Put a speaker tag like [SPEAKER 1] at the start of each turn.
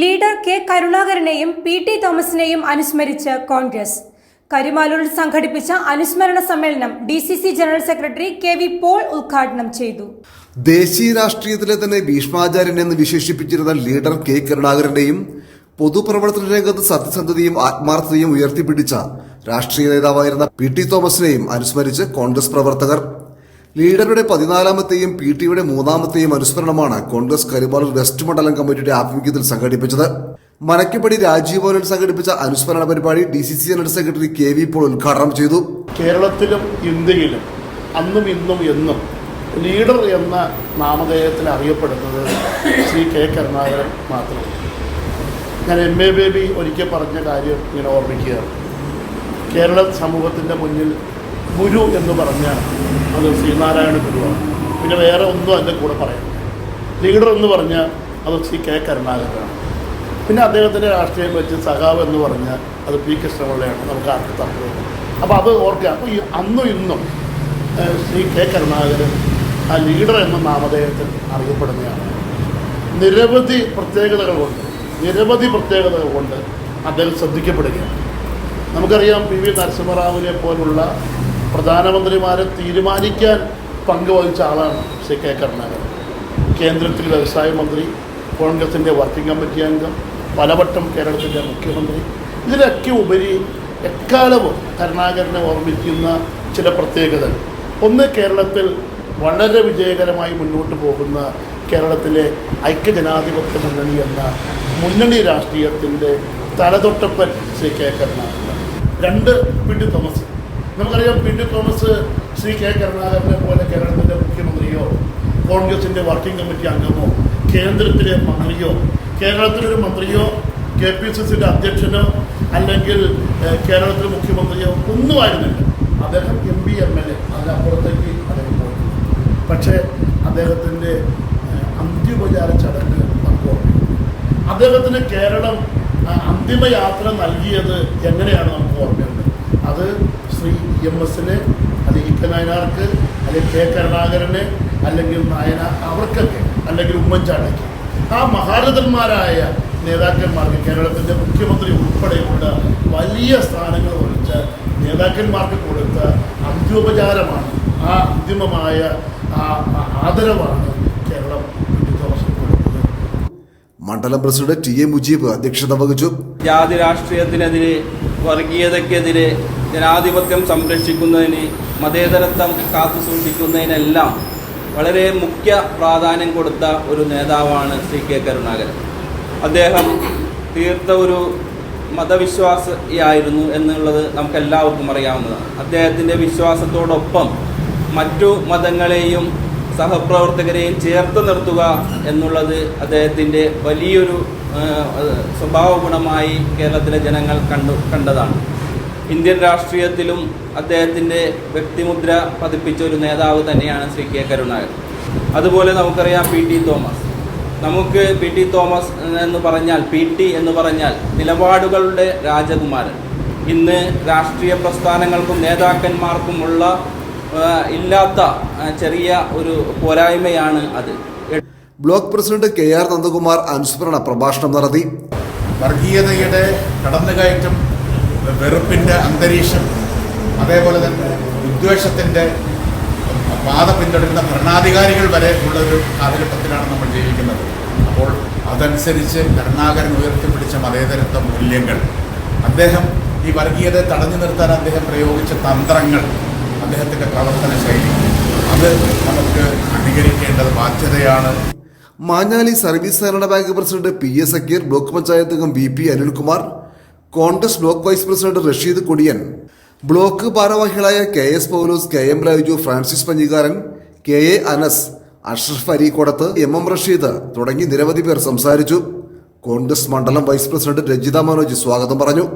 [SPEAKER 1] Leader K കരുണാകരനെയും P T തോമസിനെയും അനുസ്മരിച്ച് കോൺഗ്രസ്. കരിമാലൂരിൽ സംഘടിപ്പിച്ച അനുസ്മരണ സമ്മേളനം D C C general secretary K V Paul ഉദ്ഘാടനം ചെയ്തു.
[SPEAKER 2] ദേശീയ രാഷ്ട്രീയത്തിലെ തന്നെ ഭീഷ്മാചാര്യൻ എന്ന് വിശേഷിപ്പിച്ചിരുന്ന ലീഡർ കെ കരുണാകരന്റെയും പൊതുപ്രവർത്തന രംഗത്ത് സത്യസന്ധതയും ആത്മാർത്ഥതയും ഉയർത്തിപ്പിടിച്ച രാഷ്ട്രീയ നേതാവായിരുന്ന പി ടി തോമസിനെയും അനുസ്മരിച്ച് കോൺഗ്രസ് പ്രവർത്തകർ ലീഡറുടെ പതിനാലാമത്തെയും പി ടിയുടെ മൂന്നാമത്തെയും അനുസ്മരണമാണ് കോൺഗ്രസ് കരിമാലൂർ വെസ്റ്റ് മണ്ഡലം കമ്മിറ്റിയുടെ ആഭിമുഖ്യത്തിൽ സംഘടിപ്പിച്ചത്. മനക്കപ്പടി രാജീവ് ഭവനിൽ സംഘടിപ്പിച്ച അനുസ്മരണ പരിപാടി D C C general secretary K V Paul ഉദ്ഘാടനം ചെയ്തു.
[SPEAKER 3] കേരളത്തിലും ഇന്ത്യയിലും അന്നും ഇന്നും എന്നും ലീഡർ എന്ന നാമധേയത്തിൽ അറിയപ്പെടുന്നത് ശ്രീ കെ കരുണാകരൻ മാത്രമാണ്. ഞാൻ എം എ ബേബി ഒരിക്കൽ പറഞ്ഞ കാര്യം ഇങ്ങനെ ഓർമ്മിക്കുകയാണ്. കേരള സമൂഹത്തിന്റെ മുന്നിൽ ഗുരു എന്ന് പറഞ്ഞാൽ അത് ശ്രീനാരായണ ഗുരുവാണ്. പിന്നെ വേറെ ഒന്നും അതിന്റെ കൂടെ പറയാം. ലീഡർ എന്ന് പറഞ്ഞാൽ അത് ശ്രീ കെ കരുണാകരനാണ്. പിന്നെ അദ്ദേഹത്തിന്റെ രാഷ്ട്രീയം വെച്ച് സഖാവ് എന്ന് പറഞ്ഞാൽ അത് പി കൃഷ്ണപിള്ളയാണ്. നമുക്ക് ആർക്ക് തർക്കമില്ല അപ്പോൾ അത് ഓർക്കുക. അപ്പോൾ ഈ അന്നും ഇന്നും ശ്രീ കെ കരുണാകരൻ ആ ലീഡർ എന്ന നാമധേയത്തിൽ അറിയപ്പെടുന്നതാണ് നിരവധി പ്രത്യേകതകൾ കൊണ്ട് നിരവധി പ്രത്യേകതകൾ കൊണ്ട് അദ്ദേഹം ശ്രദ്ധിക്കപ്പെടുകയാണ്. നമുക്കറിയാം പി വി നരസിംഹറാവുവിനെ പോലുള്ള പ്രധാനമന്ത്രിമാരെ തീരുമാനിക്കാൻ പങ്കുവഹിച്ച ആളാണ് ശ്രീ കെ കരുണാകരൻ. കേന്ദ്രത്തിൽ വ്യവസായ മന്ത്രി കോൺഗ്രസിന്റെ വർക്കിംഗ് കമ്മിറ്റി അംഗം പലവട്ടം കേരളത്തിന്റെ മുഖ്യമന്ത്രി. ഇതിലൊക്കെ ഉപരി എക്കാലവും കരുണാകരനെ ഓർമ്മിക്കുന്ന ചില പ്രത്യേകതകൾ. ഒന്ന് കേരളത്തിൽ വളരെ വിജയകരമായി മുന്നോട്ട് പോകുന്ന കേരളത്തിലെ ഐക്യജനാധിപത്യ മുന്നണി എന്ന മുന്നണി രാഷ്ട്രീയത്തിന്റെ തലതൊട്ടപ്പൻ ശ്രീ കെ കരുണാകരൻ. രണ്ട് പിടി തോമസ് നമുക്കറിയാം P T Thomas Shri K കരുണാകരനെ പോലെ കേരളത്തിന്റെ മുഖ്യമന്ത്രിയോ കോൺഗ്രസിന്റെ വർക്കിംഗ് കമ്മിറ്റി അംഗമോ കേന്ദ്രത്തിലെ മന്ത്രിയോ കേരളത്തിലൊരു മന്ത്രിയോ കെ പി സി സിയുടെ അധ്യക്ഷനോ അല്ലെങ്കിൽ കേരളത്തിലെ മുഖ്യമന്ത്രിയോ ഒന്നും ആയിരുന്നില്ല അദ്ദേഹം M P M L A അതിനപ്പുറത്തേക്ക് അദ്ദേഹം പോയി പക്ഷേ അദ്ദേഹത്തിന്റെ അന്ത്യോപചാര ചടങ്ങ് നമുക്ക് അദ്ദേഹത്തിന് കേരളം അന്തിമ അന്തിമയാത്ര നൽകിയത് എങ്ങനെയാണ് നമുക്ക് ഓർമ്മയുണ്ട്. അത് ശ്രീ ഇ എം എസിന് അല്ലെങ്കിൽ ഇക്ക നായനാർക്ക് അല്ലെങ്കിൽ കെ കരുണാകരന് അല്ലെങ്കിൽ നായന അവർക്കൊക്കെ അല്ലെങ്കിൽ ഉമ്മൻചാണ്ടിക്ക്. ആ മഹാരഥന്മാരായ നേതാക്കന്മാർക്ക് കേരളത്തിന്റെ മുഖ്യമന്ത്രി ഉൾപ്പെടെയുള്ള വലിയ സ്ഥാനങ്ങൾ ഒഴിച്ച നേതാക്കന്മാർക്ക് കൊടുത്ത അന്ത്യോപചാരമാണ് ആ അന്തിമമായ ആ ആദരമാണ് ആദരവാണ് കേരളം
[SPEAKER 2] മണ്ഡലം പ്രസിഡന്റ് ടി എ മുജീബ് അധ്യക്ഷത വഹിച്ചു.
[SPEAKER 4] ജാതി രാഷ്ട്രീയത്തിനെതിരെ വർഗീയതയ്ക്കെതിരെ ജനാധിപത്യം സംരക്ഷിക്കുന്നതിന് മതേതരത്വം കാത്തു സൂക്ഷിക്കുന്നതിനെല്ലാം വളരെ മുഖ്യ പ്രാധാന്യം കൊടുത്ത ഒരു നേതാവാണ് ശ്രീ കെ കരുണാകരൻ. അദ്ദേഹം തീർത്ത ഒരു മതവിശ്വാസിയായിരുന്നു എന്നുള്ളത് നമുക്കെല്ലാവർക്കും അറിയാവുന്നതാണ്. അദ്ദേഹത്തിന്റെ വിശ്വാസത്തോടൊപ്പം മറ്റു മതങ്ങളെയും സഹപ്രവർത്തകരെയും ചേർത്ത് നിർത്തുക എന്നുള്ളത് അദ്ദേഹത്തിന്റെ വലിയൊരു സ്വഭാവ ഗുണമായി കേരളത്തിലെ ജനങ്ങൾ കണ്ടു കണ്ടതാണ്. ഇന്ത്യൻ രാഷ്ട്രീയത്തിലും അദ്ദേഹത്തിന്റെ വ്യക്തിമുദ്ര പതിപ്പിച്ച ഒരു നേതാവ് തന്നെയാണ് ശ്രീ കെ കരുണാകരൻ. അതുപോലെ നമുക്കറിയാം പി ടി തോമസ്. നമുക്ക് പി ടി തോമസ് എന്ന് പറഞ്ഞാൽ പി ടി എന്ന് പറഞ്ഞാൽ നിലപാടുകളുടെ രാജകുമാരൻ. ഇന്ന് രാഷ്ട്രീയ പ്രസ്ഥാനങ്ങൾക്കും നേതാക്കന്മാർക്കുമുള്ള ഇല്ലാത്ത ചെറിയ ഒരു പോരായ്മയാണ് അത്.
[SPEAKER 2] Block president K R Nandakumar അനുസ്മരണ പ്രഭാഷണം നടത്തി.
[SPEAKER 5] വർഗീയതയുടെ കടന്നുകയറ്റം വെറുപ്പിന്റെ അന്തരീക്ഷം അതേപോലെ തന്നെ വിദ്വേഷത്തിന്റെ പാത പിന്തുടരുന്ന ഭരണാധികാരികൾ വരെ ഉള്ള ഒരു കാലഘട്ടത്തിലാണ് നമ്മൾ ജീവിക്കുന്നത്. അപ്പോൾ അതനുസരിച്ച് കരുണാകരൻ ഉയർത്തിപ്പിടിച്ച മതേതരത്വ മൂല്യങ്ങൾ അദ്ദേഹം ഈ വർഗീയത തടഞ്ഞു നിർത്താൻ അദ്ദേഹം പ്രയോഗിച്ച തന്ത്രങ്ങൾ അദ്ദേഹത്തിന്റെ പ്രവർത്തന ശൈലി. അത് നമുക്ക് അനുകരിക്കേണ്ടത് ബാധ്യതയാണ്.
[SPEAKER 2] മാഞ്ഞാലി സർവീസ് സഹകരണ bank president P S Sakkeer block panchayat അംഗം V P Anilkumar Congress block vice president Rasheed Kodiyan block ഭാരവാഹികളായ K S Paulose K M Raju Francis Panchikaran K A Anas Ashraf Areekodath M M Rasheed തുടങ്ങി നിരവധി പേർ സംസാരിച്ചു. കോൺഗ്രസ് മണ്ഡലം vice president Ranjitha Manoj സ്വാഗതം പറഞ്ഞു.